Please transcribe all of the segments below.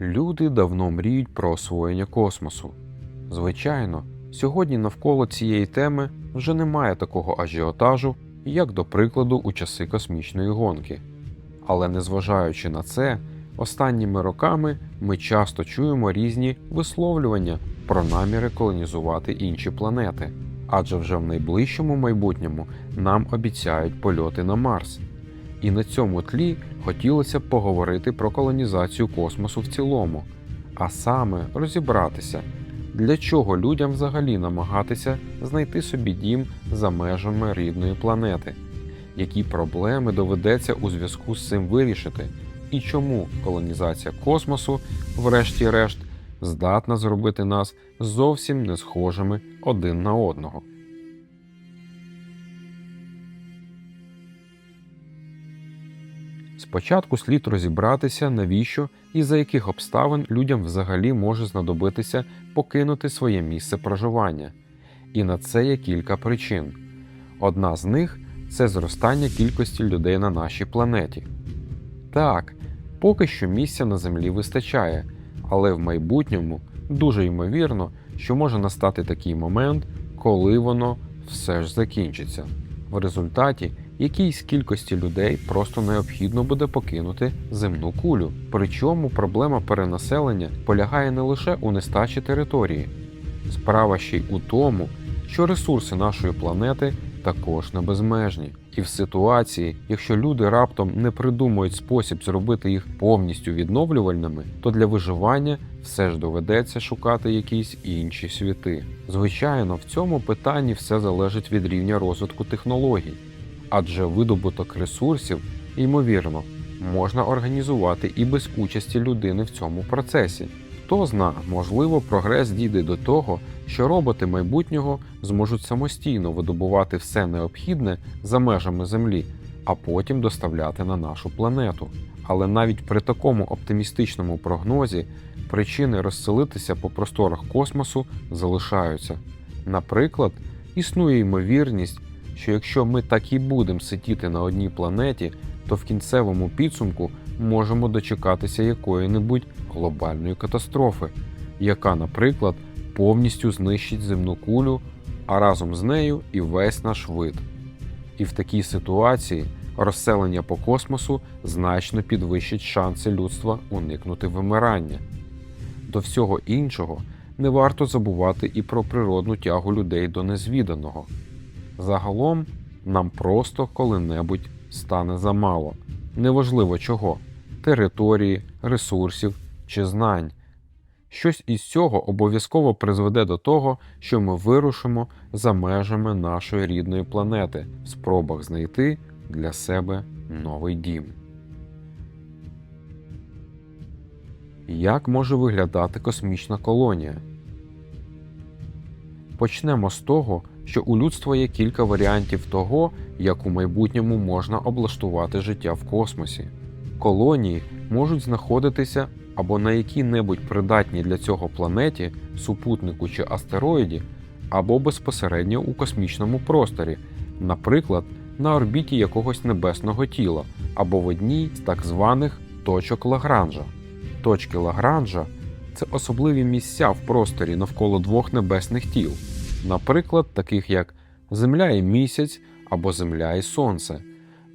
Люди давно мріють про освоєння космосу. Звичайно, сьогодні навколо цієї теми вже немає такого ажіотажу, як, до прикладу, у часи космічної гонки. Але незважаючи на це, останніми роками ми часто чуємо різні висловлювання про наміри колонізувати інші планети, адже вже в найближчому майбутньому нам обіцяють польоти на Марс. І на цьому тлі хотілося б поговорити про колонізацію космосу в цілому, а саме розібратися, для чого людям взагалі намагатися знайти собі дім за межами рідної планети, які проблеми доведеться у зв'язку з цим вирішити, і чому колонізація космосу, врешті-решт, здатна зробити нас зовсім не схожими один на одного. Спочатку слід розібратися, навіщо і за яких обставин людям взагалі може знадобитися покинути своє місце проживання. І на це є кілька причин. Одна з них це зростання кількості людей на нашій планеті. Так, поки що місця на землі вистачає, але в майбутньому дуже ймовірно, що може настати такий момент, коли воно все ж закінчиться. В результаті якійсь кількості людей просто необхідно буде покинути земну кулю. Причому проблема перенаселення полягає не лише у нестачі території. Справа ще й у тому, що ресурси нашої планети також не безмежні. І в ситуації, якщо люди раптом не придумають спосіб зробити їх повністю відновлювальними, то для виживання все ж доведеться шукати якісь інші світи. Звичайно, в цьому питанні все залежить від рівня розвитку технологій, адже видобуток ресурсів, ймовірно, можна організувати і без участі людини в цьому процесі. Хто зна, можливо, прогрес дійде до того, що роботи майбутнього зможуть самостійно видобувати все необхідне за межами Землі, а потім доставляти на нашу планету. Але навіть при такому оптимістичному прогнозі причини розселитися по просторах космосу залишаються. Наприклад, існує ймовірність, що якщо ми так і будемо сидіти на одній планеті, то в кінцевому підсумку можемо дочекатися якої-небудь глобальної катастрофи, яка, наприклад, повністю знищить земну кулю, а разом з нею і весь наш вид. І в такій ситуації розселення по космосу значно підвищить шанси людства уникнути вимирання. До всього іншого не варто забувати і про природну тягу людей до незвіданого. Загалом нам просто коли-небудь стане замало, неважливо чого території, ресурсів чи знань. Щось із цього обов'язково призведе до того, що ми вирушимо за межами нашої рідної планети в спробах знайти для себе новий дім. Як може виглядати космічна колонія? Почнемо з того, що у людства є кілька варіантів того, як у майбутньому можна облаштувати життя в космосі. Колонії можуть знаходитися або на якій-небудь придатній для цього планеті, супутнику чи астероїді, або безпосередньо у космічному просторі, наприклад, на орбіті якогось небесного тіла, або в одній з так званих точок Лагранжа. Точки Лагранжа це особливі місця в просторі навколо двох небесних тіл, наприклад, таких як Земля і місяць або Земля і Сонце,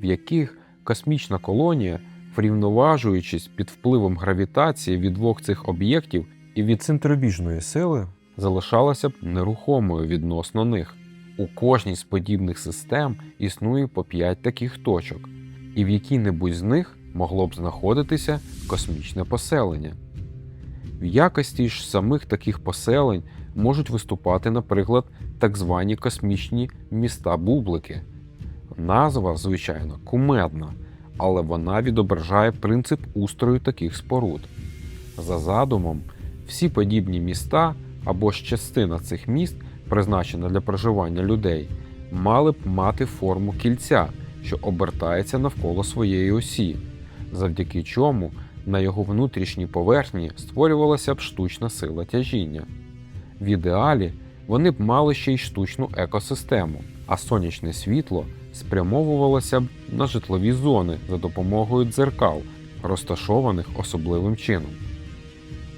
в яких космічна колонія врівноважуючись під впливом гравітації від двох цих об'єктів і від центробіжної сили, залишалася б нерухомою відносно них. У кожній з подібних систем існує по 5 таких точок, і в якій-небудь з них могло б знаходитися космічне поселення. В якості ж самих таких поселень можуть виступати, наприклад, так звані космічні міста-бублики. Назва, звичайно, кумедна але вона відображає принцип устрою таких споруд. За задумом, всі подібні міста або ж частина цих міст, призначена для проживання людей, мали б мати форму кільця, що обертається навколо своєї осі, завдяки чому на його внутрішній поверхні створювалася б штучна сила тяжіння. В ідеалі вони б мали ще й штучну екосистему, а сонячне світло спрямовувалося б на житлові зони за допомогою дзеркал, розташованих особливим чином.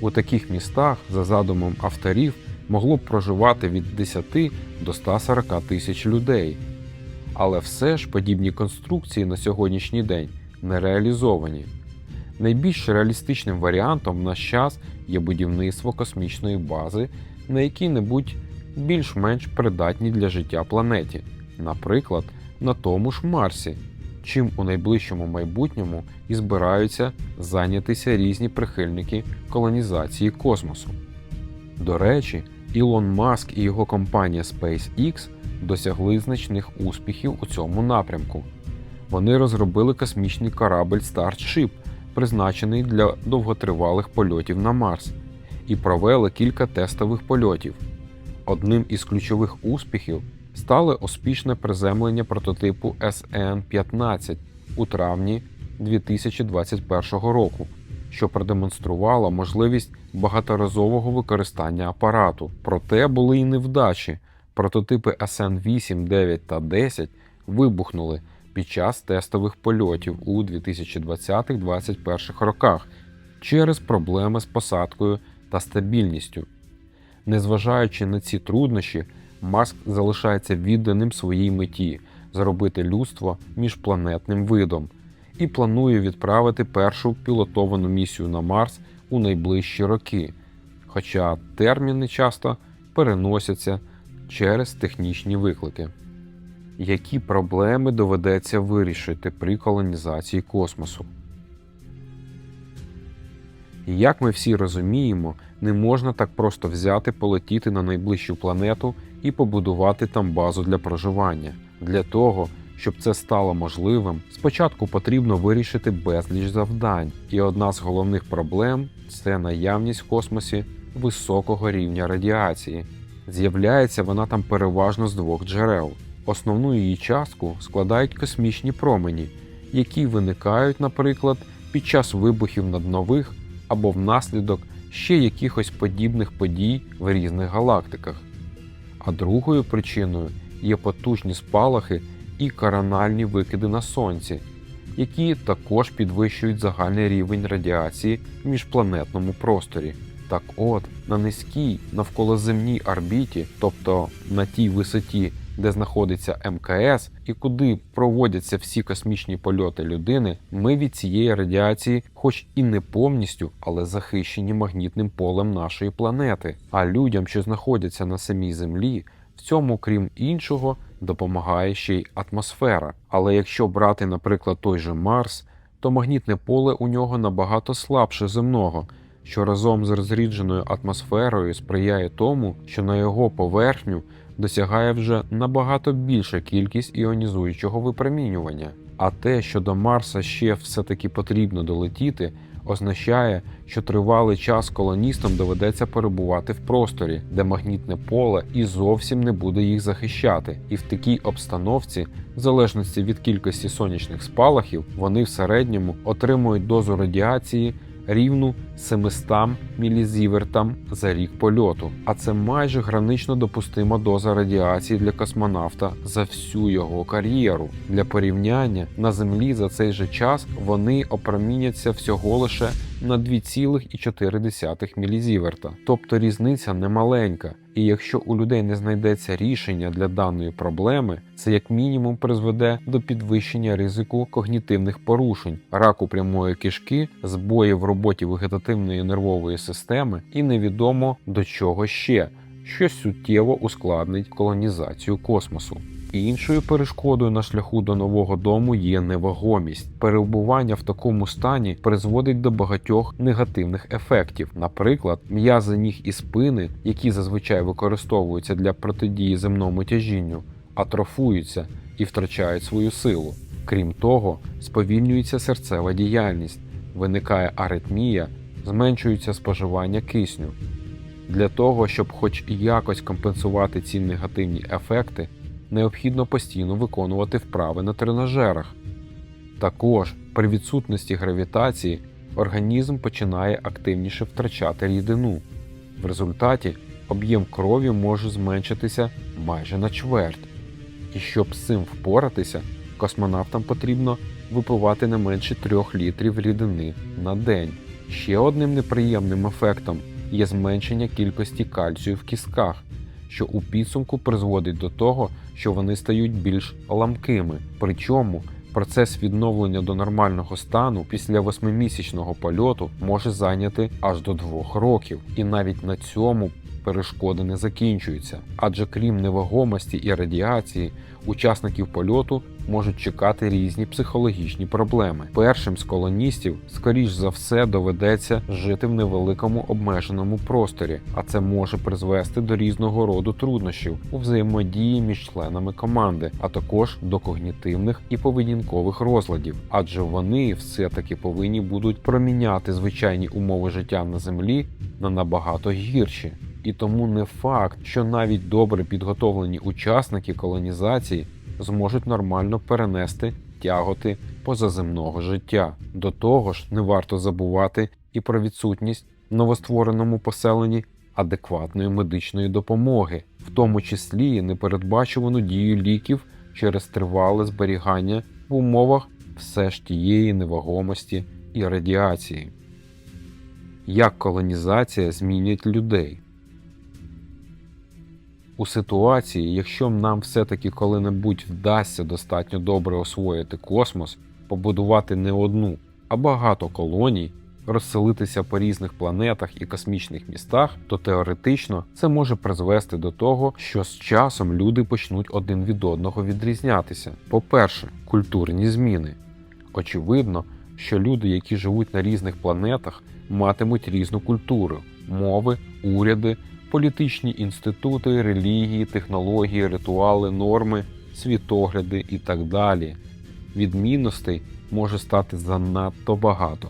У таких містах, за задумом авторів, могло б проживати від 10 до 140 тисяч людей. Але все ж подібні конструкції на сьогоднішній день не реалізовані. Найбільш реалістичним варіантом в наш час є будівництво космічної бази на якій-небудь більш-менш придатній для життя планеті, наприклад, на тому ж Марсі, чим у найближчому майбутньому і збираються зайнятися різні прихильники колонізації космосу. До речі, Ілон Маск і його компанія SpaceX досягли значних успіхів у цьому напрямку. Вони розробили космічний корабль Starship, призначений для довготривалих польотів на Марс, і провели кілька тестових польотів. Одним із ключових успіхів стало успішне приземлення прототипу SN-15 у травні 2021 року, що продемонструвало можливість багаторазового використання апарату. Проте були й невдачі. Прототипи SN8, 9 та 10 вибухнули під час тестових польотів у 2020-2021 роках через проблеми з посадкою та стабільністю. Незважаючи на ці труднощі, Маск залишається відданим своїй меті зробити людство міжпланетним видом і планує відправити першу пілотовану місію на Марс у найближчі роки, хоча терміни часто переносяться через технічні виклики. Які проблеми доведеться вирішити при колонізації космосу? Як ми всі розуміємо, не можна так просто взяти, полетіти на найближчу планету і побудувати там базу для проживання. Для того, щоб це стало можливим, спочатку потрібно вирішити безліч завдань, і одна з головних проблем це наявність в космосі високого рівня радіації. З'являється вона там переважно з двох джерел. Основну її частку складають космічні промені, які виникають, наприклад, під час вибухів над нових або внаслідок ще якихось подібних подій в різних галактиках. А другою причиною є потужні спалахи і корональні викиди на сонці, які також підвищують загальний рівень радіації в міжпланетному просторі. Так от, на низькій навколоземній орбіті, тобто на тій висоті, де знаходиться МКС і куди проводяться всі космічні польоти людини, ми від цієї радіації, хоч і не повністю, але захищені магнітним полем нашої планети. А людям, що знаходяться на самій Землі, в цьому, крім іншого, допомагає ще й атмосфера. Але якщо брати, наприклад, той же Марс, то магнітне поле у нього набагато слабше земного що разом з розрідженою атмосферою сприяє тому, що на його поверхню досягає вже набагато більша кількість іонізуючого випромінювання. А те, що до Марса ще все-таки потрібно долетіти, означає, що тривалий час колоністам доведеться перебувати в просторі, де магнітне поле і зовсім не буде їх захищати. І в такій обстановці, в залежності від кількості сонячних спалахів, вони в середньому отримують дозу радіації рівну 700 мілізівертам за рік польоту, а це майже гранично допустима доза радіації для космонавта за всю його кар'єру. Для порівняння на землі за цей же час вони опроміняться всього лише на 2,4 мілізіверта, тобто різниця немаленька. І якщо у людей не знайдеться рішення для даної проблеми, це як мінімум призведе до підвищення ризику когнітивних порушень, раку прямої кишки, збоїв в роботі вегетативної нервової системи і невідомо до чого ще, що суттєво ускладнить колонізацію космосу. Іншою перешкодою на шляху до нового дому є невагомість. Перебування в такому стані призводить до багатьох негативних ефектів. Наприклад, м'язи ніг і спини, які зазвичай використовуються для протидії земному тяжінню, атрофуються і втрачають свою силу. Крім того, сповільнюється серцева діяльність, виникає аритмія, зменшується споживання кисню. Для того, щоб хоч якось компенсувати ці негативні ефекти, необхідно постійно виконувати вправи на тренажерах. Також при відсутності гравітації організм починає активніше втрачати рідину. В результаті об'єм крові може зменшитися майже на чверть. І щоб з цим впоратися, космонавтам потрібно випивати не менше 3 літрів рідини на день, Ще одним неприємним ефектом є зменшення кількості кальцію в кістках, що у підсумку призводить до того, що вони стають більш ламкими. Причому процес відновлення до нормального стану після восьмимісячного польоту може зайняти аж до двох років, і навіть на цьому перешкоди не закінчуються. Адже крім невагомості і радіації, учасників польоту можуть чекати різні психологічні проблеми. Першим з колоністів, скоріш за все, доведеться жити в невеликому обмеженому просторі, а це може призвести до різного роду труднощів у взаємодії між членами команди, а також до когнітивних і поведінкових розладів, адже вони все-таки повинні будуть проміняти звичайні умови життя на землі на набагато гірші. І тому не факт, що навіть добре підготовлені учасники колонізації зможуть нормально перенести тяготи позаземного життя. До того ж, не варто забувати і про відсутність в новоствореному поселенні адекватної медичної допомоги, в тому числі непередбачувану дію ліків через тривале зберігання в умовах все ж тієї невагомості і радіації. Як колонізація змінить людей? У ситуації, якщо нам все-таки коли-небудь вдасться достатньо добре освоїти космос, побудувати не одну, а багато колоній, розселитися по різних планетах і космічних містах, то теоретично це може призвести до того, що з часом люди почнуть один від одного відрізнятися. По-перше, культурні зміни. Очевидно, що люди, які живуть на різних планетах, матимуть різну культуру, мови, уряди політичні інститути, релігії, технології, ритуали, норми, світогляди і так далі. Відмінностей може стати занадто багато.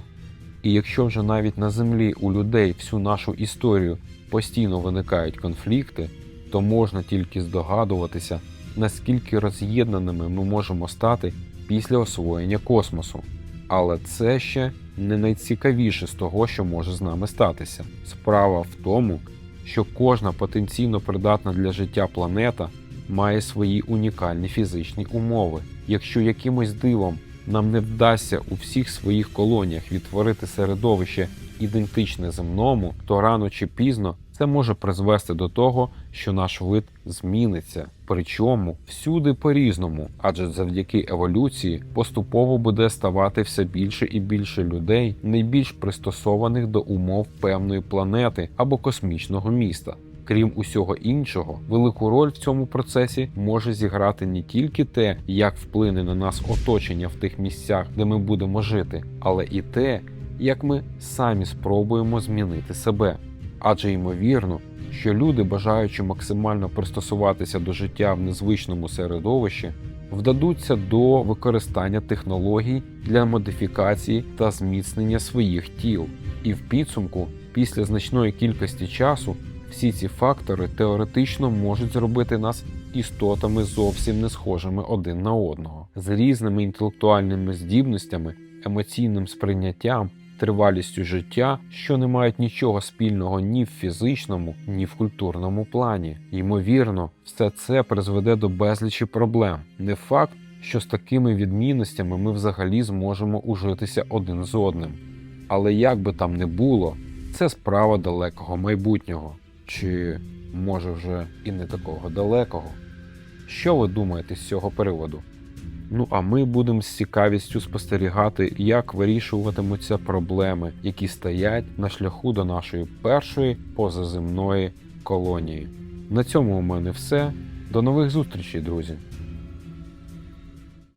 І якщо вже навіть на землі у людей всю нашу історію постійно виникають конфлікти, то можна тільки здогадуватися, наскільки роз'єднаними ми можемо стати після освоєння космосу. Але це ще не найцікавіше з того, що може з нами статися. Справа в тому, що кожна потенційно придатна для життя планета має свої унікальні фізичні умови. Якщо якимось дивом нам не вдасться у всіх своїх колоніях відтворити середовище ідентичне земному, то рано чи пізно це може призвести до того, що наш вид зміниться. Причому всюди по-різному, адже завдяки еволюції поступово буде ставати все більше і більше людей, найбільш пристосованих до умов певної планети або космічного міста. Крім усього іншого, велику роль в цьому процесі може зіграти не тільки те, як вплине на нас оточення в тих місцях, де ми будемо жити, але і те, як ми самі спробуємо змінити себе. Адже ймовірно, що люди, бажаючи максимально пристосуватися до життя в незвичному середовищі, вдадуться до використання технологій для модифікації та зміцнення своїх тіл. І в підсумку, після значної кількості часу, всі ці фактори теоретично можуть зробити нас істотами зовсім не схожими один на одного, з різними інтелектуальними здібностями, емоційним сприйняттям, тривалістю життя, що не мають нічого спільного ні в фізичному, ні в культурному плані. Ймовірно, все це призведе до безлічі проблем. Не факт, що з такими відмінностями ми взагалі зможемо ужитися один з одним. Але як би там не було, це справа далекого майбутнього. Чи може вже і не такого далекого? Що ви думаєте з цього приводу? Ну а ми будемо з цікавістю спостерігати, як вирішуватимуться проблеми, які стоять на шляху до нашої першої позаземної колонії. На цьому у мене все. До нових зустрічей, друзі!